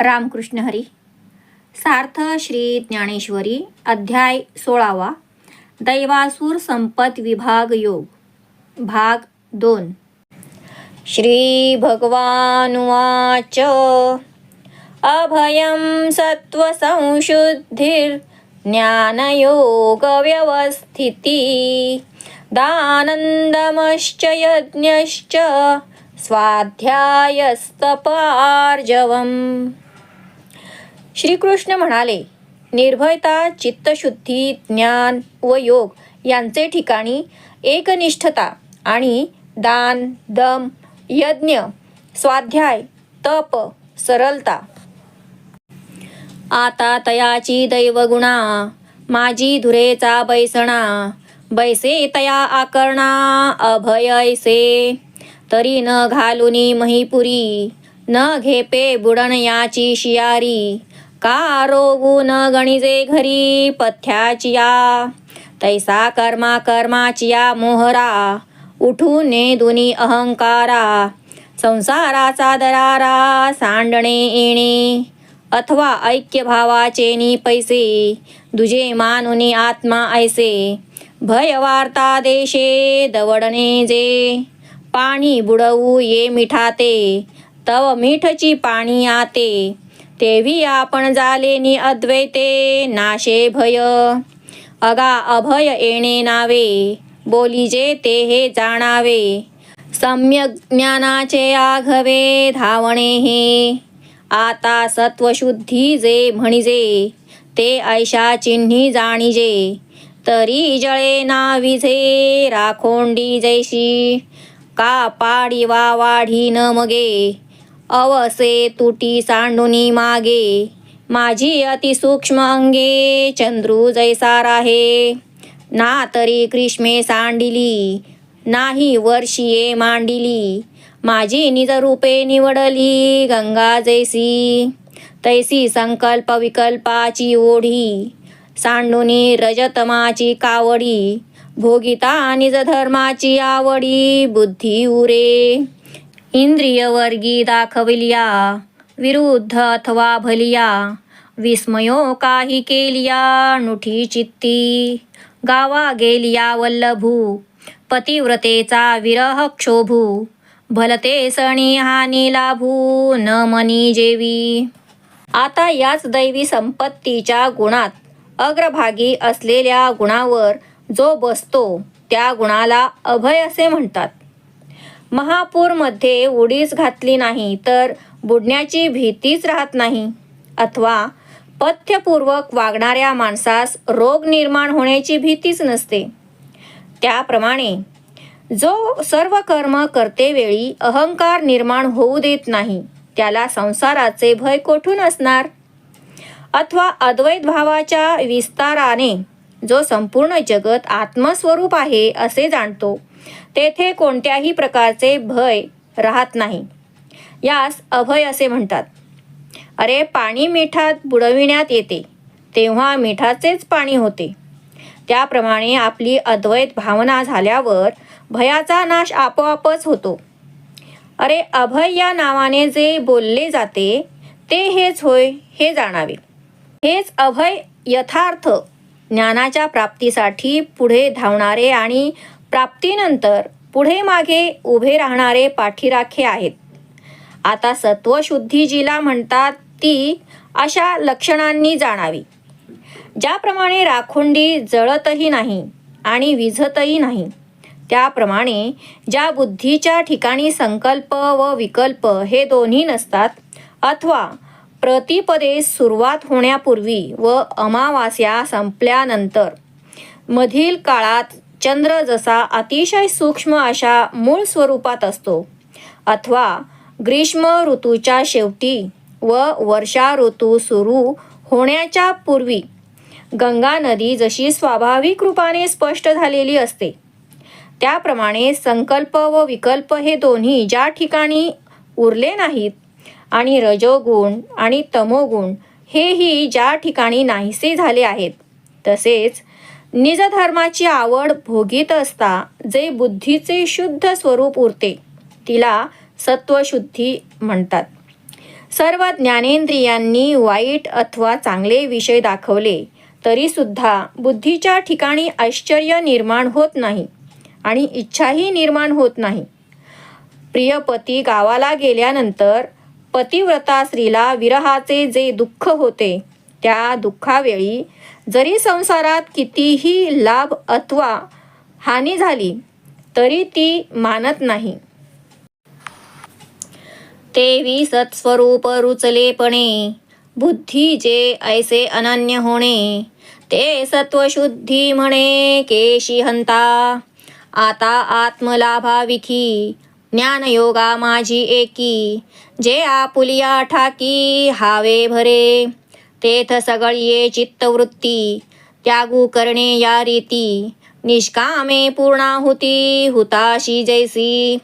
रामकृष्ण हरी. सार्थ श्री ज्ञानेश्वरी अध्याय सोळावा. दैवासूर संपत विभाग योग. भाग दोन. श्री भगवानुवाच अभयं सत्त्वसंशुद्धिर्ज्ञानयोगव्यवस्थिती दानन्दमश्च यज्ञश्च स्वाध्यायस्तपार्जवम्. श्रीकृष्ण म्हणाले निर्भयता चित्तशुद्धी ज्ञान व योग यांचे ठिकाणी एकनिष्ठता आणि दान दम यज्ञ स्वाध्याय तप सरलता. आता तयाची दैवगुणा माझी धुरेचा बैसणा बैसे तया आकर्णा अभयैसे. तरी न घालुनी महिपुरी न घेपे बुडण याची शियारी. का रोगू न गणिजे घरी पथ्याचिया तैसा कर्मा कर्माचिया मोहरा उठू ने दुनी अहंकारा संसाराचा दरारा सांडणे येणे अथवा ऐक्य भावाचे नि पैसे दुजे मानुनी आत्मा ऐसे भय वार्ता देशे दवडणे जे पाणी बुडवू ये मिठाते तव मीठची पाणी आते तेवी आपण झाले नि अद्वैते नाशे भय. अगा अभय येणे नावे बोलीजे ते हे जाणावे. सम्यक ज्ञानाचे आघवे धावणे हे. आता सत्वशुद्धी जे म्हणिजे ते ऐशा चिन्ही जाणिजे. तरी जळे ना विझे राखोंडी जैशी. का पाडी वा वाढी न मगे अवसे तुटी सांडुनी मागे. माझी अतिसूक्ष्म अंगे चंद्रू जैसार आहे. ना तरी क्रिश्मे सांडिली नाही वर्षीये मांडिली. माझी निज रूपे निवडली गंगा जैसी. तैसी संकल्प विकल्पाची ओढी सांडुनी रजतमाची कावडी भोगिता निज धर्माची आवडी बुद्धी उरे. इंद्रियवर्गी दाखविल्या विरुद्ध अथवा भलिया विस्मयो काही केलिया नुठी चित्ती गावा गेलिया वल्लभू पतिव्रतेचा विरह क्षोभू भलते सणी हानी लाभू न मनी जेवी आता याच दैवी संपत्तीच्या गुणात अग्रभागी असलेल्या गुणावर जो बसतो त्या गुणाला अभय असे म्हणतात महापूरमध्ये उडीच घातली नाही तर बुडण्याची भीतीच राहत नाही. अथवा पथ्यपूर्वक वागणाऱ्या माणसास रोग निर्माण होण्याची भीतीच नसते. त्याप्रमाणे जो सर्व कर्म करतेवेळी अहंकार निर्माण होऊ देत नाही त्याला संसाराचे भय कोठून असणार? अथवा अद्वैत भावाच्या विस्ताराने जो संपूर्ण जगत आत्मस्वरूप आहे असे जाणतो तेथे कोणत्याही प्रकारचे भय राहत नाही. यास अभय असे म्हणतात. अरे पाणी मिठात बुडविण्यात येते. तेव्हा मिठाचेच पाणी होते. त्याप्रमाणे आपली अद्वैत भावना झाल्यावर भयाचा नाश आपोआपच होतो. अरे अभय या नावाने जे बोलले जाते ते हेच होय हे जाणावे. हेच अभय यथार्थ ज्ञानाच्या प्राप्तीसाठी पुढे धावणारे आणि प्राप्तीनंतर पुढे मागे उभे राहणारे पाठीराखे आहेत. आता सत्वशुद्धी जिला म्हणतात ती अशा लक्षणांनी जाणावी. ज्याप्रमाणे राखुंडी जळतही नाही आणि विझतही नाही त्याप्रमाणे ज्या बुद्धीच्या ठिकाणी संकल्प व विकल्प हे दोन्ही नसतात अथवा प्रतिपदे सुरुवात होण्यापूर्वी व अमावास्या संपल्यानंतर मधील काळात चंद्र जसा अतिशय सूक्ष्म अशा मूळ स्वरूपात असतो. अथवा ग्रीष्म ऋतूच्या शेवटी व वर्षा ऋतू सुरू होण्याच्या पूर्वी गंगा नदी जशी स्वाभाविक रूपाने स्पष्ट झालेली असते. त्याप्रमाणे संकल्प व विकल्प हे दोन्ही ज्या ठिकाणी उरले नाहीत आणि रजोगुण आणि तमोगुण हेही ज्या ठिकाणी नाहीसे झाले आहेत तसेच निजधर्माची आवड भोगीत असता जे बुद्धीचे शुद्ध स्वरूप उरते तिला सत्वशुद्धी म्हणतात. सर्व ज्ञानेंद्रियांनी वाईट अथवा चांगले विषय दाखवले तरीसुद्धा बुद्धीच्या ठिकाणी आश्चर्य निर्माण होत नाही आणि इच्छाही निर्माण होत नाही. प्रियपती गावाला गेल्यानंतर पतिव्रता स्त्रीला विरहाचे जे दुःख होते त्या दुःखावेळी जरी संसारात कितीही लाभ अथवा हानी झाली तरी ती मानत नाही. तेवी सत्स्वरूप रुचलेपणे बुद्धी जे ऐसे अनन्य होणे ते सत्वशुद्धी म्हणे केशी हंता. आता आत्मलाभाविखी ज्ञानयोगा माझी एकी जे आपुलिया ठाकी हावे भरे. तेथ सगळी चित्तवृत्ती. त्यागू करणे या रीती. निष्कामे पूर्णाहुती हुताशी जैसी.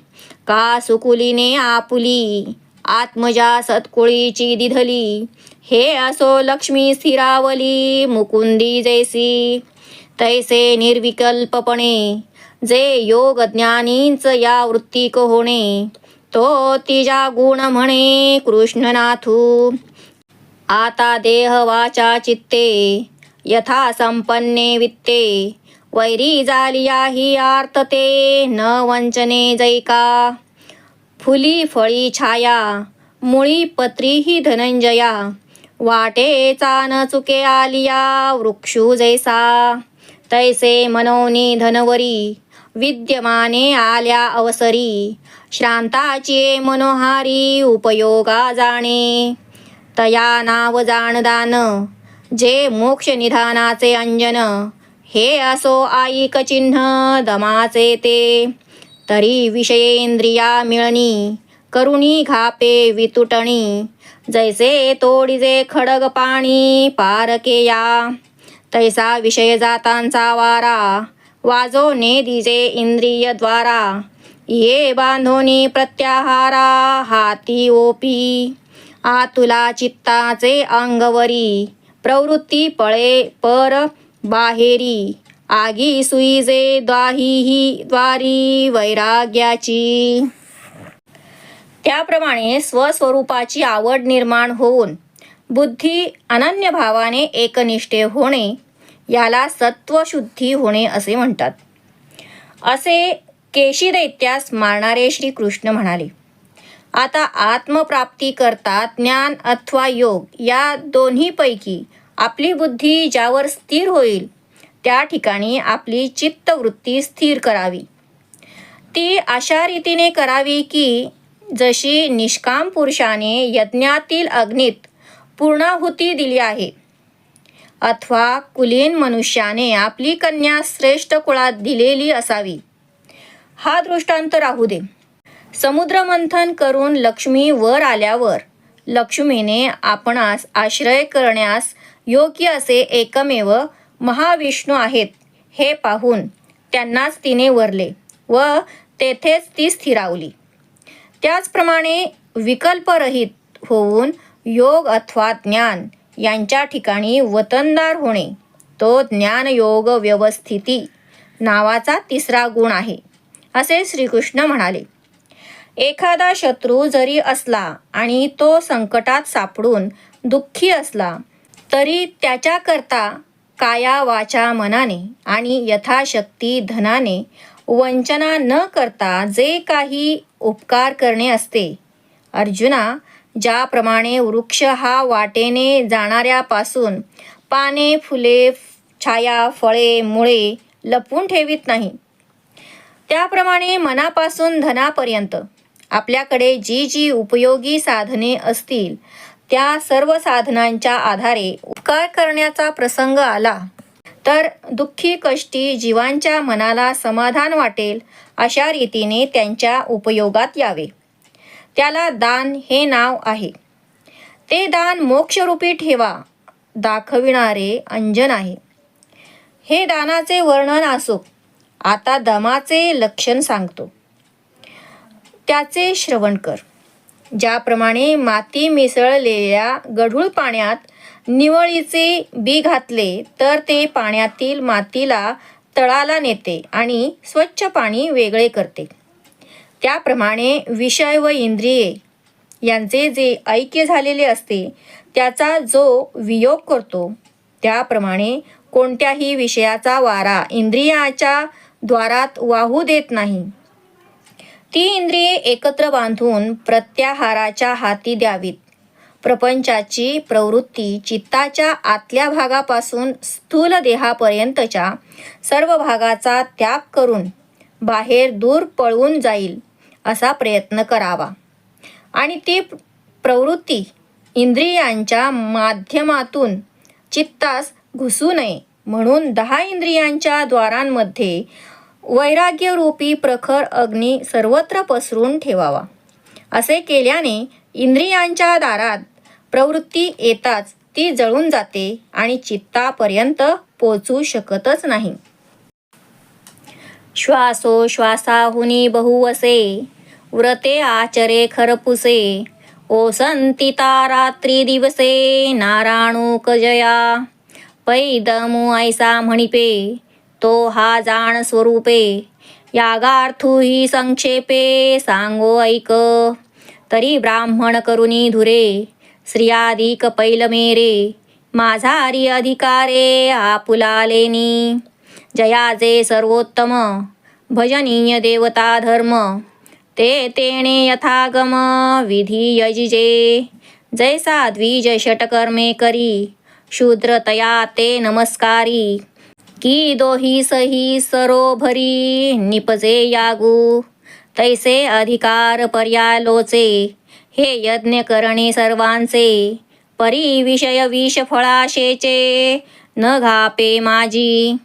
का सुकुलीने आपुली. आत्मजा सत्कुळीची दिधली. हे असो लक्ष्मी स्थिरावली मुकुंदी जैसी. तैसे निर्विकल्पपणे. जे योग ज्ञानींच या वृत्तिक होणे तो तिजा गुण म्हणे कृष्णनाथू. आता देह वाचा चित्ते यथा संपन्ने वित्ते. वैरी जालिया ही आर्तते न वंचने जैका. फुली फळी छाया मुळी पत्री ही धनंजया. वाटेचा न चुके आलिया वृक्षू जैसा. तैसे मनोनी धनवरी विद्यमाने आल्या अवसरी. श्रांताची मनोहारी उपयोगा जाणे. तया नाव जाणदान. जे मोक्ष निधानाचे अंजन हे असो आईक चिन्ह दमाचे ते. तरी विषयेंद्रिया मिळणी करुणी घापे वितुटणी. जैसे तोडीजे खडग पाणी पारकेया तैसा विषय जातांचा वारा. वाजो ने दिजे इंद्रिय द्वारा ये बांधोनी प्रत्याहारा हाती ओपी. आतुला चित्ताचे अंगवरी प्रवृत्ती पळे पर बाहेरी. आगी सुईजे द्वाही द्वारी वैराग्याची. त्याप्रमाणे स्वस्वरूपाची आवड निर्माण होऊन बुद्धी अनन्य भावाने एकनिष्ठे होणे याला सत्वशुद्धी होणे असे म्हणतात. असे केशी दैत्यास मारणारे श्रीकृष्ण म्हणाले. आता आत्मप्राप्ती करता ज्ञान अथवा योग या दोन्हीपैकी आपली बुद्धी ज्यावर स्थिर होईल त्या ठिकाणी आपली चित्तवृत्ती स्थिर करावी. ती अशा रीतीने करावी की जशी निष्काम पुरुषाने यज्ञातील अग्नीत पूर्णाहुती दिली आहे अथवा कुलीन मनुष्याने आपली कन्या श्रेष्ठ कुळात दिलेली असावी. हा दृष्टांत राहू दे. समुद्रमंथन करून लक्ष्मी वर आल्यावर लक्ष्मीने आपणास आश्रय करण्यास योग्य असे एकमेव महाविष्णू आहेत हे पाहून त्यांनाच तिने वरले व तेथेच ती स्थिरावली. त्याचप्रमाणे विकल्परहित होऊन योग अथवा ज्ञान यांच्या ठिकाणी वतनदार होणे तो ज्ञानयोग व्यवस्थिती नावाचा तिसरा गुण आहे असे श्रीकृष्ण म्हणाले. एखादा शत्रू जरी असला आणि तो संकटात सापडून दुःखी असला तरी त्याच्याकरता काया वाचा मनाने आणि यथाशक्ती धनाने वंचना न करता जे काही उपकार करणे असते. अर्जुना ज्याप्रमाणे वृक्ष हा वाटेने जाणाऱ्यापासून पाने फुले छाया फळे मुळे लपवून ठेवीत नाही त्याप्रमाणे मनापासून धनापर्यंत आपल्याकडे जी जी उपयोगी साधने असतील त्या सर्व साधनांच्या आधारे उपकार करण्याचा प्रसंग आला. तर दुःखी कष्टी जीवांच्या मनाला समाधान वाटेल अशा रीतीने त्यांच्या उपयोगात यावे. त्याला दान हे नाव आहे. ते दान मोक्षरूपी ठेवा दाखविणारे अंजन आहे. हे दानाचे वर्णन असो आता दमाचे लक्षण सांगतो. त्याचे श्रवण कर. ज्याप्रमाणे माती मिसळलेल्या गढूळ पाण्यात निवळीचे बी घातले तर ते पाण्यातील मातीला तळाला नेते आणि स्वच्छ पाणी वेगळे करते. त्याप्रमाणे विषय व इंद्रिये यांचे जे ऐक्य झालेले असते त्याचा जो वियोग करतो त्याप्रमाणे कोणत्याही विषयाचा वारा इंद्रियाच्या द्वारात वाहू देत नाही. ती इंद्रिये एकत्र बांधून प्रत्याहाराच्या हाती द्यावीत. प्रपंचाची प्रवृत्ती चित्ताच्या आतल्या भागापासून स्थूल देहापर्यंतच्या सर्व भागाचा त्याग करून बाहेर दूर पळवून जाईल असा प्रयत्न करावा. आणि ती प्रवृत्ती इंद्रियांच्या माध्यमातून चित्तास घुसू नये म्हणून दहा इंद्रियांच्या द्वारांमध्ये वैराग्यरूपी प्रखर अग्नी सर्वत्र पसरून ठेवावा. असे केल्याने इंद्रियांच्या दारात प्रवृत्ती येताच ती जळून जाते आणि चित्तापर्यंत पोचू शकतच नाही. श्वासो श्वासाहुनी बहुवसे व्रते आचरे खरपुसे ओसंतिता रात्री दिवसे नाराणूक जया पैदमु ऐसा म्हणिपे तो हा जाण स्वरूपे. यागार्थू ही संक्षेपे सांगो ऐक. तरी ब्राह्मण करुणी धुरे स्त्रियाधिक पैल मेरे. माझारी अधिकारे आपुलालेनी जयाजे सर्वोत्तम भजनीय देवता धर्म. ते तेणे यथागम विधी यजिजे. जैसा द्विज षटकर्मे करी शूद्रतया ते नमस्कारी. की दोही सही सरोभरी निपजे यागू। तैसे अधिकार पर्यालोचे हे यज्ञ करणे सर्वांचे परी विषय विष फळाशेचे न घापे माझी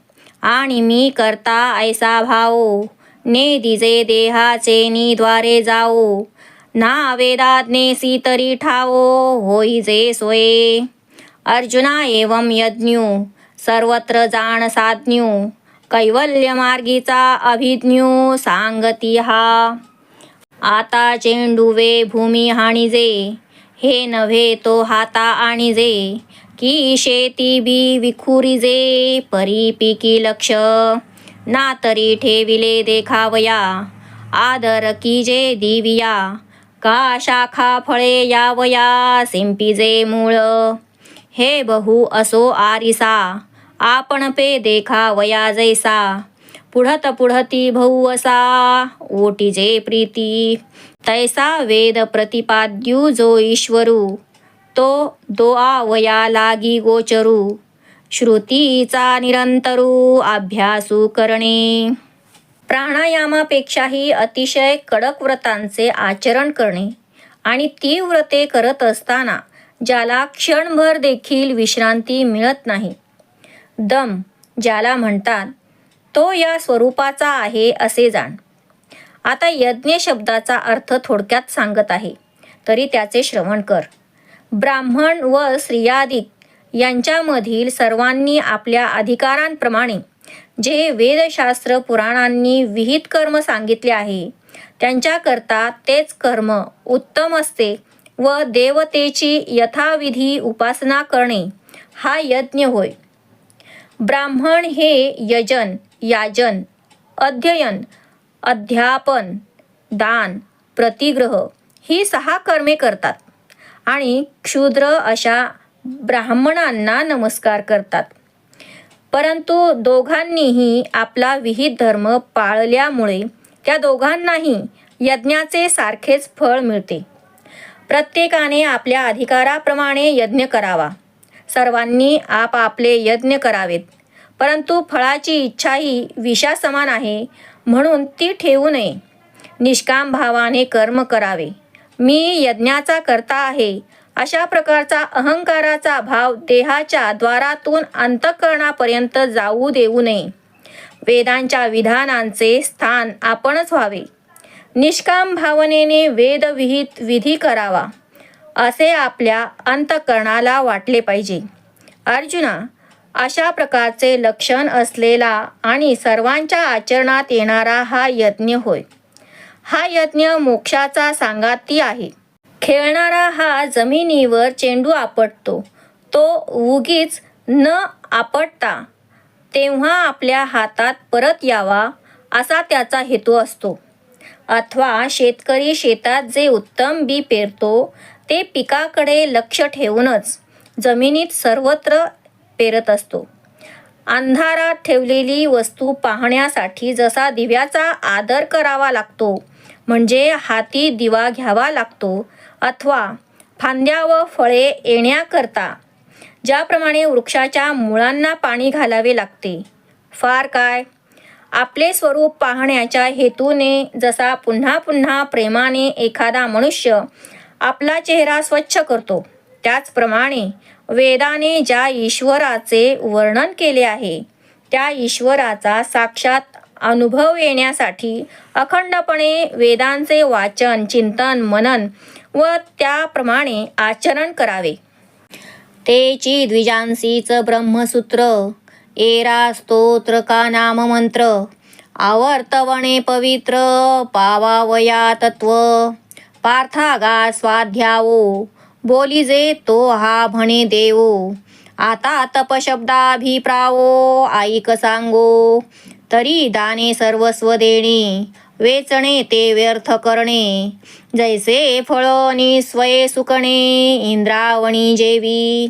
आणि मी करता ऐसा भाओ ने दिजे देहाचे निद्वारे जाओ ना वेदाज्ञेसी तरी ठाओ होई जे सोये। अर्जुना एवं यज्ञू सर्वत्र जाण साधन्यू कैवल्य मार्गीचा अभिज्ञू सांगती हा. आता चेंडुवे भूमी हाणिजे हे नव्हे तो हाता आणिजे की शेती बी विखुरीजे परी पिकी लक्ष. ना तरी ठेविले देखावया आदर की जे दिविया का शाखा फळे यावया सिंपीजे मूळ. हे बहु असो आरिसा आपण पे देखावया जैसा पुढत पुढती भऊ असा ओटीजे प्रीती तैसा वेद प्रतिपाद्यू जो ईश्वरू तो दोआवया लागी गोचरू श्रुतीचा निरंतरू अभ्यासू करणे. प्राणायामापेक्षाही अतिशय कडक व्रतांचे आचरण करणे आणि ती व्रते करत असताना ज्याला क्षणभर देखील विश्रांती मिळत नाही. दम ज्याला म्हणतात तो या स्वरूपाचा आहे असे जाण. आता यज्ञ शब्दाचा अर्थ थोडक्यात सांगत आहे तरी त्याचे श्रवण कर. ब्राह्मण व स्त्रियादिक यांच्यामधील सर्वांनी आपल्या अधिकारांप्रमाणे जे वेदशास्त्र पुराणांनी विहित कर्म सांगितले आहे त्यांच्याकरता तेच कर्म उत्तम असते व देवतेची यथाविधी उपासना करणे हा यज्ञ होय. ब्राह्मण हे यजन याजन अध्ययन अध्यापन दान प्रतिग्रह ही सहा कर्मे करतात आणि क्षुद्र अशा ब्राह्मणांना नमस्कार करतात. परंतु दोघांनीही आपला विहित धर्म पाळल्यामुळे त्या दोघांनाही यज्ञाचे सारखेच फळ मिळते. प्रत्येकाने आपल्या अधिकाराप्रमाणे यज्ञ करावा. सर्वांनी आपापले यज्ञ करावेत. परंतु फळाची इच्छाही विषासमान आहे म्हणून ती ठेवू नये. निष्काम भावाने कर्म करावे. मी यज्ञाचा करता आहे. अशा प्रकारचा अहंकाराचा भाव देहाच्या द्वारातून अंतःकरणापर्यंत जाऊ देऊ नये. वेदांच्या विधानांचे स्थान आपणच व्हावे. निष्काम भावनेने वेदविहित विधी करावा असे आपल्या अंतःकरणाला वाटले पाहिजे. अर्जुना अशा प्रकारचे लक्षण असलेला आणि सर्वांच्या आचरणात येणारा हा यज्ञ होय. हा यज्ञ मोक्षाचा सांगाती आहे. खेळणारा हा जमिनीवर चेंडू आपटतो. तो उगीच न आपटता तेव्हा आपल्या हातात परत यावा असा त्याचा हेतू असतो. अथवा शेतकरी शेतात जे उत्तम बी पेरतो ते पिकाकडे लक्ष ठेवूनच जमिनीत सर्वत्र पेरत असतो. अंधारात ठेवलेली वस्तू पाहण्यासाठी जसा दिव्याचा आदर करावा लागतो म्हणजे हाती दिवा घ्यावा लागतो अथवा फांद्या व फळे येण्याकरता ज्याप्रमाणे वृक्षाच्या मुळांना पाणी घालावे लागते. फार काय? आपले स्वरूप पाहण्याच्या हेतूने जसा पुन्हा पुन्हा प्रेमाने एखादा मनुष्य आपला चेहरा स्वच्छ करतो त्याचप्रमाणे वेदाने ज्या ईश्वराचे वर्णन केले आहे त्या ईश्वराचा साक्षात अनुभव येण्यासाठी अखंडपणे वेदांचे वाचन चिंतन मनन व त्याप्रमाणे आचरण करावे. तेची द्विजांसीच ब्रह्मसूत्र एरा स्तोत्र का नाम मंत्र आवर्तवणे पवित्र पावावया तत्व पार्थागा स्वाध्यावो। बोलिजे तो हा म्हणे देवो। आता तपशब्दाभिप्रावो ऐक सांगो। तरी दाने सर्वस्व देणे। वेचणे ते व्यर्थ करणे. जैसे फळनी स्वये सुकणे इंद्रावणी जेवी.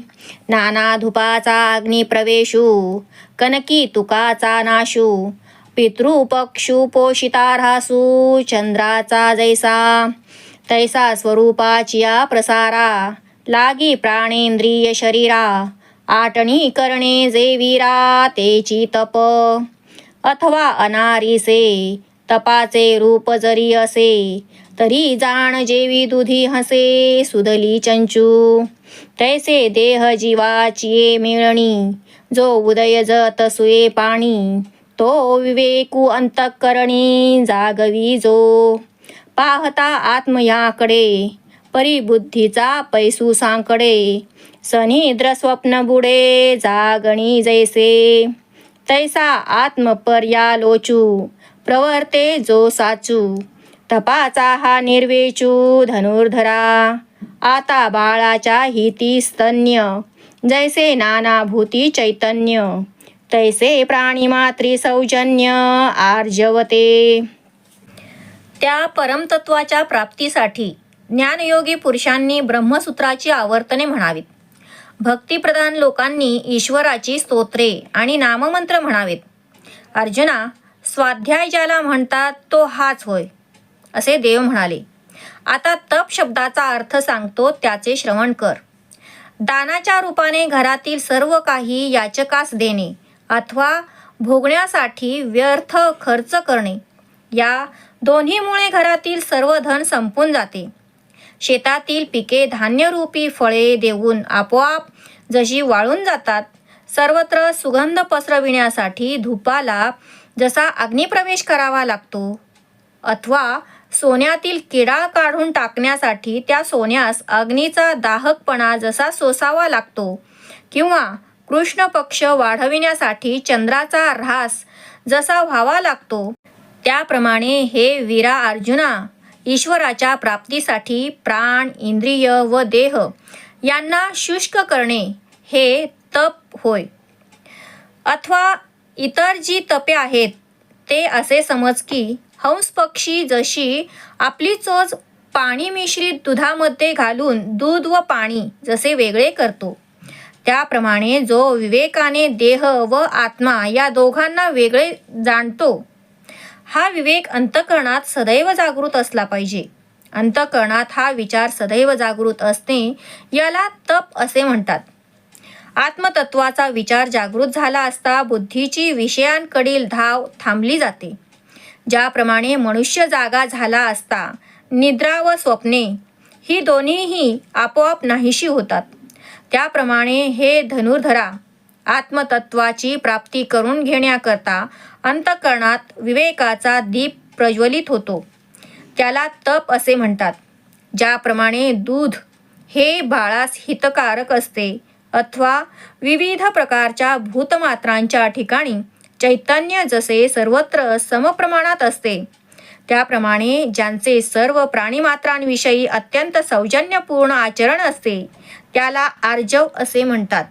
नाना धुपाचा अग्निप्रवेशू कनकी तुकाचा नाशू. पितृपक्षू पोषितार्हासू चंद्राचा जैसा. तैसा स्वरूपाचिया प्रसारा लागी प्राणेंद्रिय शरीरा. आटणी करणे जे वीरा तेची तप. अथवा अनारीसे तपाचे रूप जरी असे तरी जाण जेवी दुधी हसे सुदली चंचू. तैसे देह जीवाची मिळणी जो उदय जत सुये पाणी तो विवेकू अंतकरणी जागवी जो. पाहता आत्मयाकडे परिबुद्धीचा पैसू सांकडे सनिद्र स्वप्न बुडे जागणी जैसे. तैसा आत्मपर्यालोचू प्रवर्ते जो साचू तपाचा हा निर्वेचू धनुर्धरा. आता बाळाच्या हिती स्तन्य जैसे नाना भूती चैतन्य तैसे प्राणीमात्री सौजन्य आर्जवते. त्या परमतत्वाच्या प्राप्तीसाठी ज्ञानयोगी पुरुषांनी ब्रह्मसूत्राची आवर्तने म्हणावीत. भक्तिप्रधान लोकांनी ईश्वराची स्तोत्रे आणि नाममंत्र म्हणावेत. अर्जुना स्वाध्याय ज्याला म्हणतात तो हाच होय असे देव म्हणाले. आता तप शब्दाचा अर्थ सांगतो त्याचे श्रवण कर. दानाच्या रूपाने घरातील सर्व काही याचकास देणे अथवा भोगण्यासाठी व्यर्थ खर्च करणे या दोन्हीमुळे घरातील सर्व धन संपून जाते. शेतातील पिके धान्यरूपी फळे देऊन आपोआप जशी वाळून जातात सर्वत्र सुगंध पसरविण्यासाठी धुपाला जसा अग्निप्रवेश करावा लागतो अथवा सोन्यातील किडा काढून टाकण्यासाठी त्या सोन्यास अग्नीचा दाहकपणा जसा सोसावा लागतो किंवा कृष्ण पक्ष वाढविण्यासाठी चंद्राचा ऱ्हास जसा व्हावा लागतो त्याप्रमाणे हे वीरा अर्जुना ईश्वराच्या प्राप्तीसाठी प्राण इंद्रिय व देह यांना शुष्क करणे हे तप होय. अथवा इतर जी तपे आहेत ते असे समज की हंस पक्षी जशी आपली चोच पाणी मिश्रित दुधामध्ये घालून दूध व पाणी जसे वेगळे करतो त्याप्रमाणे जो विवेकाने देह व आत्मा या दोघांना वेगळे जाणतो हा विवेक अंतकरणात सदैव जागृत असला पाहिजे. अंतकरणात हा विचार सदैव जागृत असणे याला तप असे म्हणतात. आत्मतत्वाचा विचार जागृत झाला असता बुद्धीची विषयांकडील धाव थांबली जाते. ज्याप्रमाणे मनुष्य जागा झाला असता निद्रा व स्वप्ने ही दोन्हीही आपोआप नाहीशी होतात. त्याप्रमाणे हे धनुर्धरा आत्मतत्वाची प्राप्ती करून घेण्याकरता अंतकरणात विवेकाचा दीप प्रज्वलित होतो. त्याला तप असे म्हणतात. ज्याप्रमाणे दूध हे बाळास हितकारक असते अथवा विविध प्रकारच्या भूतमात्रांच्या ठिकाणी चैतन्य जसे सर्वत्र समप्रमाणात असते. त्याप्रमाणे ज्यांचे सर्व प्राणीमात्रांविषयी अत्यंत सौजन्यपूर्ण आचरण असते त्याला आर्जव असे म्हणतात.